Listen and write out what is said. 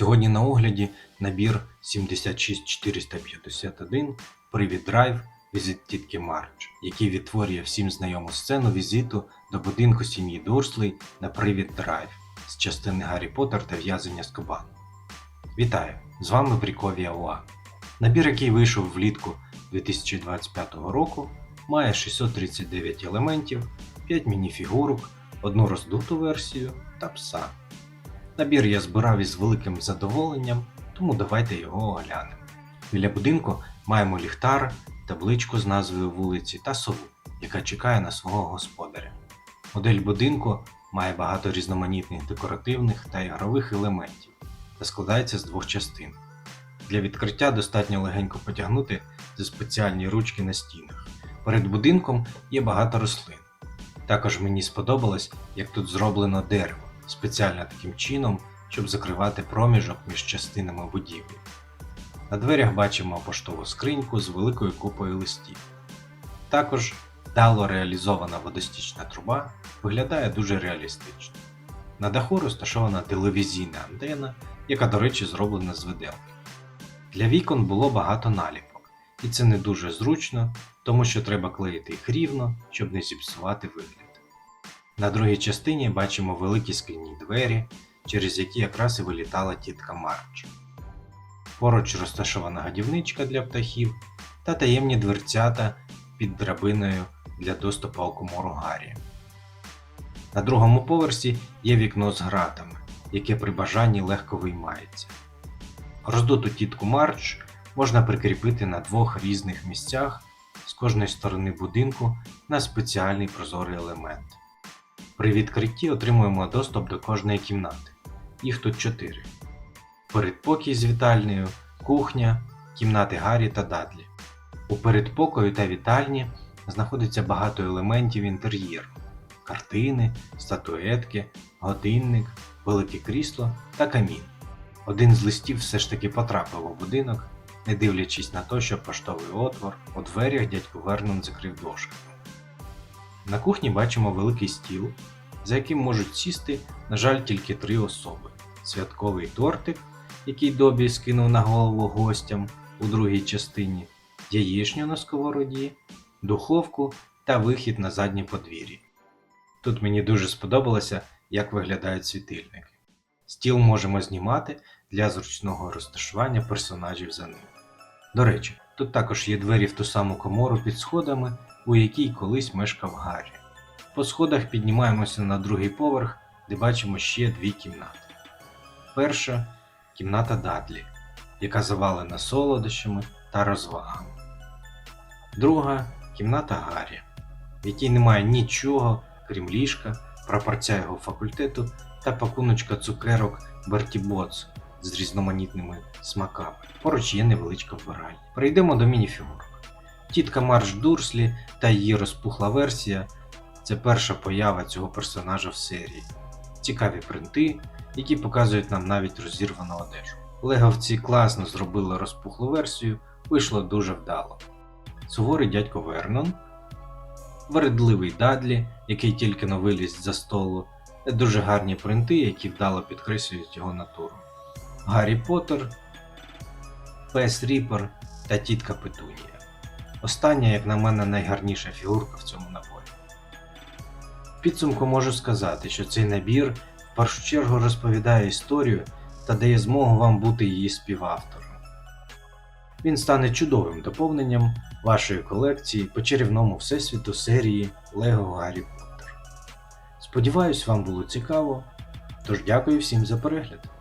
Сьогодні на огляді набір 76451 Привіт Драйв Візит тітки Марч, який відтворює всім знайому сцену візиту до будинку сім'ї Дурслей на Привіт Драйв з частини Гаррі Поттер та в'язання з Кабану. Вітаю! З вами Бріковія УА. Набір, який вийшов влітку 2025 року, має 639 елементів, 5 мініфігурок, одну роздуту версію та пса. Набір я збирав із великим задоволенням, тому давайте його оглянемо. Біля будинку маємо ліхтар, табличку з назвою вулиці та сову, яка чекає на свого господаря. Модель будинку має багато різноманітних декоративних та ігрових елементів та складається з двох частин. Для відкриття достатньо легенько потягнути за спеціальні ручки на стінах. Перед будинком є багато рослин. Також мені сподобалось, як тут зроблено дерево, спеціально таким чином, щоб закривати проміжок між частинами будівлі. На дверях бачимо поштову скриньку з великою купою листів. Також дало реалізована водостічна труба виглядає дуже реалістично. На даху розташована телевізійна антена, яка, до речі, зроблена з виделки. Для вікон було багато наліпок, і це не дуже зручно, тому що треба клеїти їх рівно, щоб не зіпсувати вигляд. На другій частині бачимо великі скляні двері, через які якраз і вилітала тітка Марч. Поруч розташована годівничка для птахів та таємні дверцята під драбиною для доступу у комору Гаррі. На другому поверсі є вікно з гратами, яке при бажанні легко виймається. Роздуту тітку Марч можна прикріпити на двох різних місцях з кожної сторони будинку на спеціальний прозорий елемент. При відкритті отримуємо доступ до кожної кімнати. Їх тут чотири: передпокій з вітальнею, кухня, кімнати Гаррі та Дадлі. У передпокою та вітальні знаходиться багато елементів інтер'єру: картини, статуетки, годинник, велике крісло та камін. Один з листів все ж таки потрапив у будинок, не дивлячись на те, що поштовий отвор у дверях дядько Вернон закрив дошками. На кухні бачимо великий стіл, за яким можуть сісти, на жаль, тільки три особи: святковий тортик, який Добі скинув на голову гостям у другій частині, яєчню на сковороді, духовку та вихід на заднє подвір'я. Тут мені дуже сподобалося, як виглядають світильники. Стіл можемо знімати для зручного розташування персонажів за ним. До речі, тут також є двері в ту саму комору під сходами, у якій колись мешкав Гаррі. По сходах піднімаємося на другий поверх, де бачимо ще дві кімнати. Перша кімната Дадлі, яка завалена солодощами та розвагами. Друга кімната Гаррі, в якій немає нічого, крім ліжка, прапорця його факультету та пакуночка цукерок Берті Боц з різноманітними смаками. Поруч є невеличка вбиральня. Перейдемо до мініфігурок. Тітка Марш Дурслі та її розпухла версія це перша поява цього персонажа в серії. Цікаві принти, які показують нам навіть розірвану одежу. Леговці класно зробили розпухлу версію, вийшло дуже вдало. Суворий дядько Вернон, вередливий Дадлі, який тільки но виліз за столу, та дуже гарні принти, які вдало підкреслюють його натуру. Гаррі Поттер, Пес Ріпер та тітка Петунія. Остання, як на мене, найгарніша фігурка в цьому наборі. В підсумку можу сказати, що цей набір в першу чергу розповідає історію та дає змогу вам бути її співавтором. Він стане чудовим доповненням вашої колекції по чарівному всесвіту серії Лего Гаррі Поттер. Сподіваюсь, вам було цікаво, тож дякую всім за перегляд.